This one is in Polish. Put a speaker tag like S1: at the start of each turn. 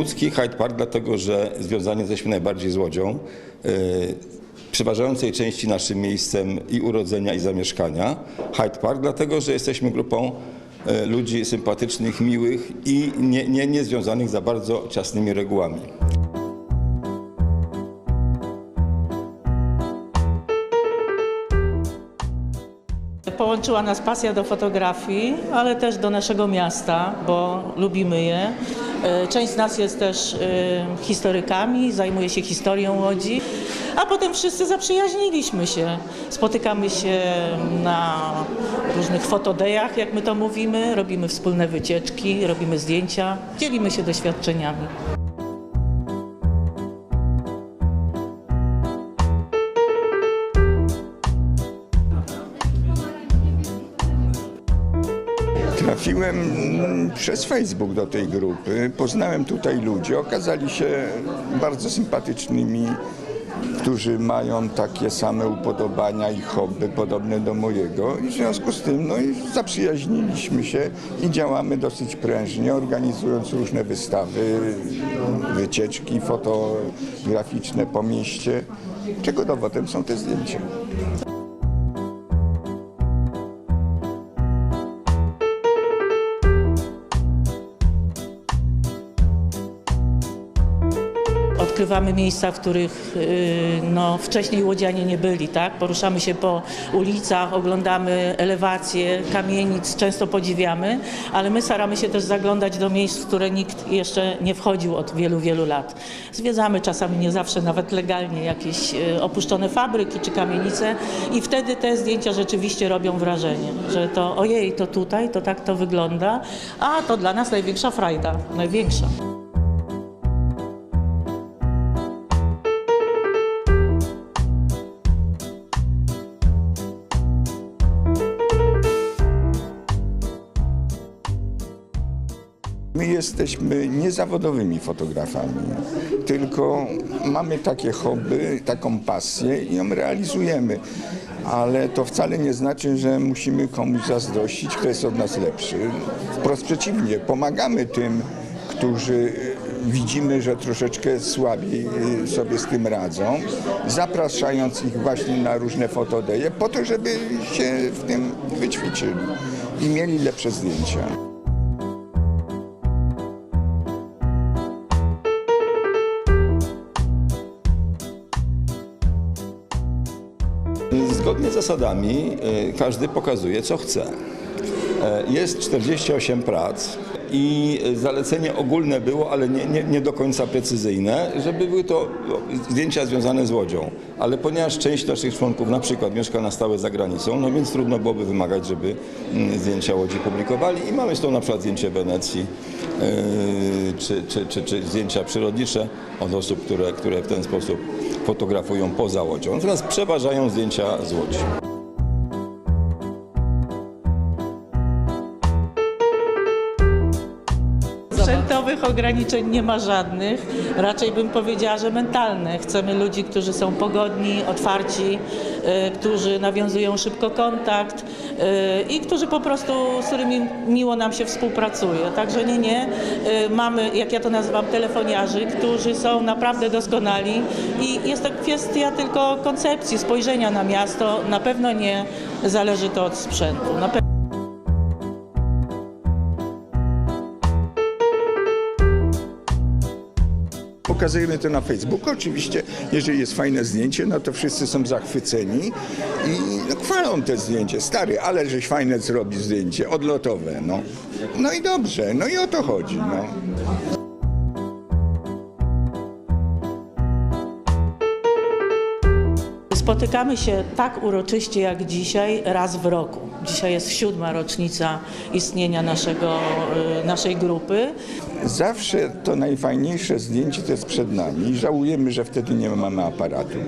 S1: Łódzki Hyde Park, dlatego że związani jesteśmy najbardziej z Łodzią. Yy, Przeważającej części naszym miejscem i urodzenia, i zamieszkania. Hyde Park, dlatego że jesteśmy grupą e, ludzi sympatycznych, miłych i nie, nie, nie związanych za bardzo ciasnymi regułami.
S2: Połączyła nas pasja do fotografii, ale też do naszego miasta, bo lubimy je. E, Część z nas jest też e, historykami, zajmuje się historią Łodzi, a potem wszyscy zaprzyjaźniliśmy się. Spotykamy się na różnych fotodejach, jak my to mówimy, robimy wspólne wycieczki, robimy zdjęcia, dzielimy się doświadczeniami.
S3: Trafiłem mm, przez Facebook do tej grupy. Poznałem tutaj ludzi. Okazali się bardzo sympatycznymi, którzy mają takie same upodobania i hobby podobne do mojego. I w związku z tym no zaprzyjaźniliśmy się i działamy dosyć prężnie, organizując różne wystawy, wycieczki fotograficzne po mieście, czego dowodem są te zdjęcia.
S2: Odkrywamy miejsca, w których y, no, wcześniej łodzianie nie byli, tak? Poruszamy się po ulicach, oglądamy elewacje, kamienic, często podziwiamy, ale my staramy się też zaglądać do miejsc, w które nikt jeszcze nie wchodził od wielu, wielu lat. Zwiedzamy czasami nie zawsze nawet legalnie jakieś y, opuszczone fabryki czy kamienice i wtedy te zdjęcia rzeczywiście robią wrażenie, że to ojej, to tutaj, to tak to wygląda, a to dla nas największa frajda, największa.
S3: My jesteśmy niezawodowymi fotografami, tylko mamy takie hobby, taką pasję i ją realizujemy. Ale to wcale nie znaczy, że musimy komuś zazdrościć, kto jest od nas lepszy. Wprost przeciwnie, pomagamy tym, którzy widzimy, że troszeczkę słabiej y, sobie z tym radzą, zapraszając ich właśnie na różne fotodeje po to, żeby się w tym wyćwiczyli i mieli lepsze zdjęcia.
S1: Zgodnie z zasadami y, każdy pokazuje, co chce. E, Jest 48 prac i zalecenie ogólne było, ale nie, nie, nie do końca precyzyjne, żeby były to zdjęcia związane z łodzią. Ale ponieważ część naszych członków na przykład mieszka na stałe za granicą, no więc trudno byłoby wymagać, żeby mm, zdjęcia łodzi publikowali i mamy z tą na przykład zdjęcie Wenecji yy, czy, czy, czy, czy zdjęcia przyrodnicze od osób, które, które w ten sposób fotografują poza łodzią. Natomiast przeważają zdjęcia z łodzi.
S2: Sprzętowych ograniczeń nie ma żadnych, raczej bym powiedziała, że mentalne. Chcemy ludzi, którzy są pogodni, otwarci, y, którzy nawiązują szybko kontakt y, i którzy po prostu, z którymi miło nam się współpracuje. Także nie, nie. Y, Mamy, jak ja to nazywam, telefoniarzy, którzy są naprawdę doskonali i jest to kwestia tylko koncepcji, spojrzenia na miasto. Na pewno nie zależy to od sprzętu.
S3: Pokazujemy to na Facebooku. Oczywiście, jeżeli jest fajne zdjęcie, no to wszyscy są zachwyceni i no, chwalą te zdjęcie. Stary, ale żeś fajne zrobi zdjęcie, odlotowe, no. No i dobrze, no i o to chodzi, no.
S2: Spotykamy się tak uroczyście jak dzisiaj raz w roku. Dzisiaj jest siódma rocznica istnienia naszego, y, naszej grupy.
S3: Zawsze to najfajniejsze zdjęcie to jest przed nami i żałujemy, że wtedy nie mamy aparatu.